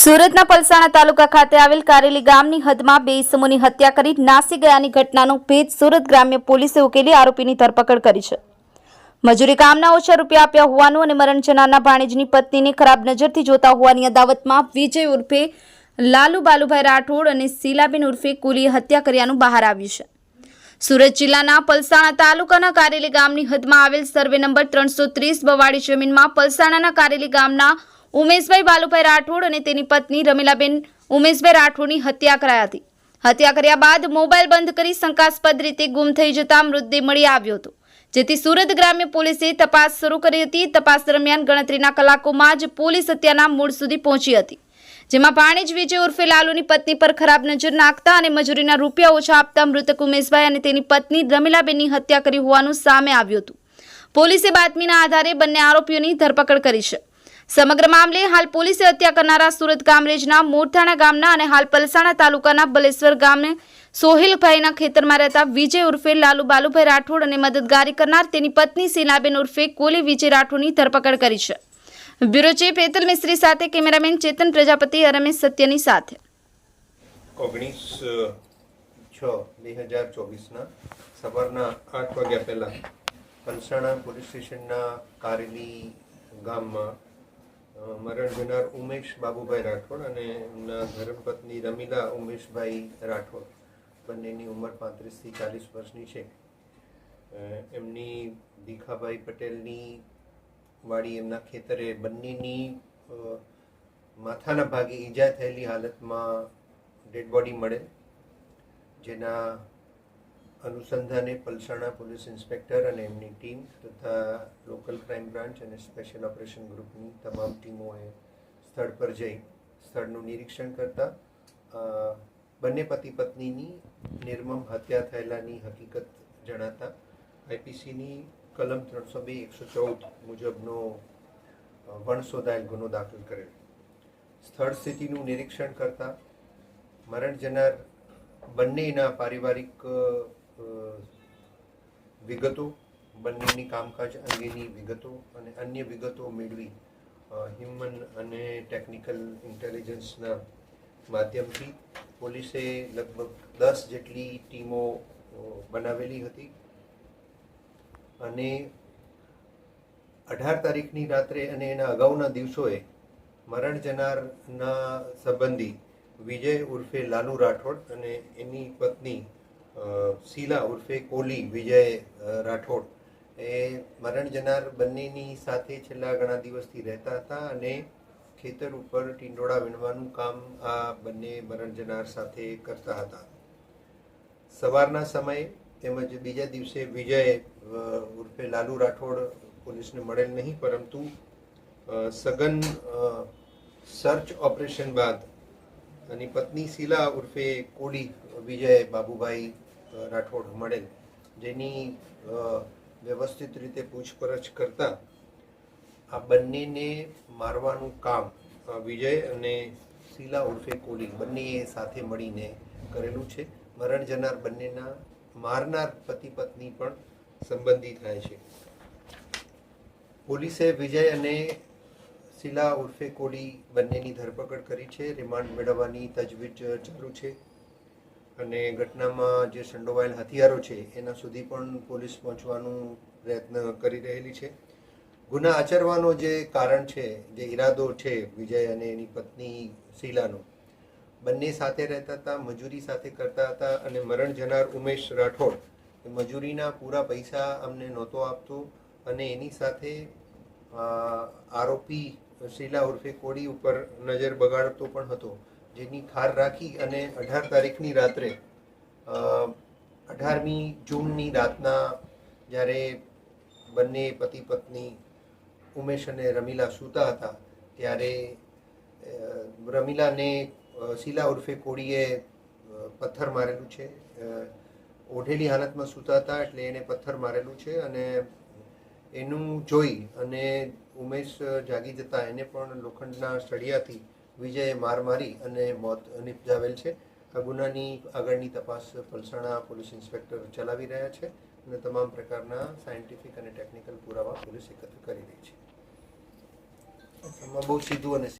સુરતના પલસાણા તાલુકા ખાતે આવેલ કારેલી ગામની હદમાં બે ઈસમોની હત્યા કરી નાસી ગયાની ઘટનાનો ભેદ સુરત ગ્રામ્ય પોલીસે ઉકેલી આરોપીની ધરપકડ કરી છે. મજૂરી કામના ઓછા રૂપિયા આપ્યા હોવાનું અને મરણ જનારના ભાણેજની પત્નીને ખરાબ નજરથી જોતા હોવાની અદાવતમાં વિજય ઉર્ફે લાલુ બાલુભાઈ રાઠોડ અને શીલાબેન ઉર્ફે કુલીએ હત્યા કર્યાનું બહાર આવ્યું છે. સુરત જિલ્લાના પલસાણા તાલુકાના કારેલી ગામની હદમાં આવેલ સર્વે નંબર ત્રણસો ત્રીસ બવાડી જમીનમાં પલસાણાના કારેલી ગામના ઉમેશભાઈ બાલુભાઈ રાઠોડ અને તેની પત્ની રમીલાબેન ઉમેશભાઈ રાઠોડની હત્યા કરાઈ હતી. હત્યા કર્યા બાદ મોબાઈલ બંધ કરી શંકાસ્પદ રીતે ગુમ થઈ જતા મૃતદેહ મળી આવ્યો હતો. જેથી સુરત ગ્રામ્ય પોલીસે તપાસ શરૂ કરી હતી. તપાસ દરમિયાન ગણતરીના કલાકોમાં જ પોલીસ હત્યાના મૂળ સુધી પહોંચી હતી. જેમાં ભાણેજ વિજય ઉર્ફે લાલુની પત્ની પર ખરાબ નજર નાખતા અને મજૂરીના રૂપિયા ઓછા આપતા મૃતક ઉમેશભાઈ અને તેની પત્ની રમીલાબેનની હત્યા કરી હોવાનું સામે આવ્યું હતું. પોલીસે બાતમીના આધારે બંને આરોપીઓની ધરપકડ કરી છે. સમગ્ર મામલે હાલ પોલીસે હત્યા કરનારા સુરત કામરેજના મોરથાણા ગામના અને હાલ પલસાણા તાલુકાના બલેશ્વર ગામને સોહિલભાઈના ખેતરમાં રહેતા વિજય ઉર્ફે લાલુ બાલુભાઈ રાઠોડ અને મદદગારી કરનાર તેની પત્ની શીલાબેન ઉર્ફે કોલી વિજય રાઠોડની ધરપકડ કરી છે. બ્યુરો ચીફ હેતલ મિસ્ત્રી સાથે કેમેરામેન ચેતન પ્રજાપતિ, રમેશ સત્યની સાથે. પલસાણા પોલીસ સ્ટેશનના કારેલી ગામમાં મરણ જનાર ઉમેશ બાબુભાઈ રાઠોડ અને એમના ધર્મપત્ની રમીલા ઉમેશભાઈ રાઠોડ. બંનેની ઉંમર પાંત્રીસથી ચાલીસ વર્ષની છે. એમની દીખાભાઈ પટેલની વાડી એમના ખેતરે બંનેની માથાના ભાગે ઈજા થયેલી હાલતમાં ડેડ બોડી મળે. જેના અનુસંધાને પલસાણા પોલીસ ઇન્સ્પેક્ટર અને એમની ટીમ તથા લોકલ ક્રાઇમ બ્રાન્ચ અને સ્પેશિયલ ઓપરેશન ગ્રુપની તમામ ટીમોએ સ્થળ પર જઈ સ્થળનું નિરીક્ષણ કરતા બંને પતિ પત્નીની નિર્મમ હત્યા થયેલાની હકીકત જણાતા, આઈપીસીની કલમ ત્રણસો બે એકસો ચૌદ મુજબનો વણ શોધાયેલ ગુનો દાખલ કરેલ. સ્થળ સ્થિતિનું નિરીક્ષણ કરતા, મરણ જનાર બંનેના પારિવારિક વિગતો બંનેની કામકાજ અંગેની વિગતો અને અન્ય વિગતો મેળવી હ્યુમન અને ટેકનિકલ ઇન્ટેલિજન્સના માધ્યમથી પોલીસે લગભગ દસ જેટલી ટીમો બનાવેલી હતી. અને અઢાર તારીખની રાત્રે અને એના અગાઉના દિવસોએ મરણ જનારના સંબંધી વિજય ઉર્ફે લાલુ રાઠોડ અને એની પત્ની શીલા ઉર્ફે કોલી, વિજય રાઠોડ એ મરણ જનાર બંનેની સાથે છેલ્લા ઘણા દિવસથી રહેતા હતા અને ખેતર ઉપર ટીંડોળા વીણવાનું કામ આ બંને મરણ જનાર સાથે કરતા હતા. સવારના સમયે તેમજ બીજા દિવસે વિજય ઉર્ફે લાલુ રાઠોડ પોલીસને મળેલ નહીં, પરંતુ સઘન સર્ચ ઓપરેશન બાદ એની પત્ની શીલા ઉર્ફે કોડી વિજય બાબુભાઈ રાઠોડ મળેલ જેની વ્યવસ્થિત રીતે પૂછપરછ કરતા આ બંનેને મારવાનું કામ વિજય અને શીલા ઉર્ફે કોલી બંનેએ સાથે મળીને કરેલું છે. મરણ જનાર બંનેના મારનાર પતિ પત્ની પણ સંબંધી થાય છે. પોલીસે વિજય અને શીલા ઉર્ફે કોલી બંનેની ધરપકડ કરી છે. રિમાન્ડ મેળવવાની તજવીજ ચાલુ છે અને ઘટનામાં જે સંડોવાયેલ હથિયારો છે, એના સુધી પણ પોલીસ પહોંચવાનું પ્રયત્ન કરી રહેલી છે. ગુના આચરવાનો જે કારણ છે, જે ઈરાદો છે વિજય અને એની પત્ની શીલાનો બંને સાથે રહેતા હતા, મજૂરી સાથે કરતા હતા અને મરણ જનાર ઉમેશ રાઠોડ, એ મજૂરીના પૂરા પૈસા અમને નહોતો આપતો અને એની સાથે આરોપી શીલા ઉર્ફે કોડી ઉપર નજર બગાડતો પણ હતો, જેની ખાર રાખી અને અઢાર તારીખની રાત્રે અઢારમી જૂનની રાતના જ્યારે બંને પતિ પત્ની ઉમેશ અને રમીલા સૂતા હતા, ત્યારે રમીલાને શીલા ઉર્ફે કોડીએ પથ્થર મારેલું છે ઓઢેલી હાલતમાં સૂતા હતા એટલે એને પથ્થર મારેલું છે અને એનું જોઈ અને ઉમેશ જાગી જતા એને પણ લોખંડના સળિયાથી વિજયે માર મારી અને મોત નિપજાવેલ છે. આ ગુનાની આગળની તપાસ પલસાણા પોલીસ ઇન્સ્પેક્ટર ચલાવી રહ્યા છે અને તમામ પ્રકારના સાયન્ટિફિક અને ટેકનિકલ પુરાવા પોલીસ એકત્ર કરી રહી છે. એમાં બહુ સીધું અને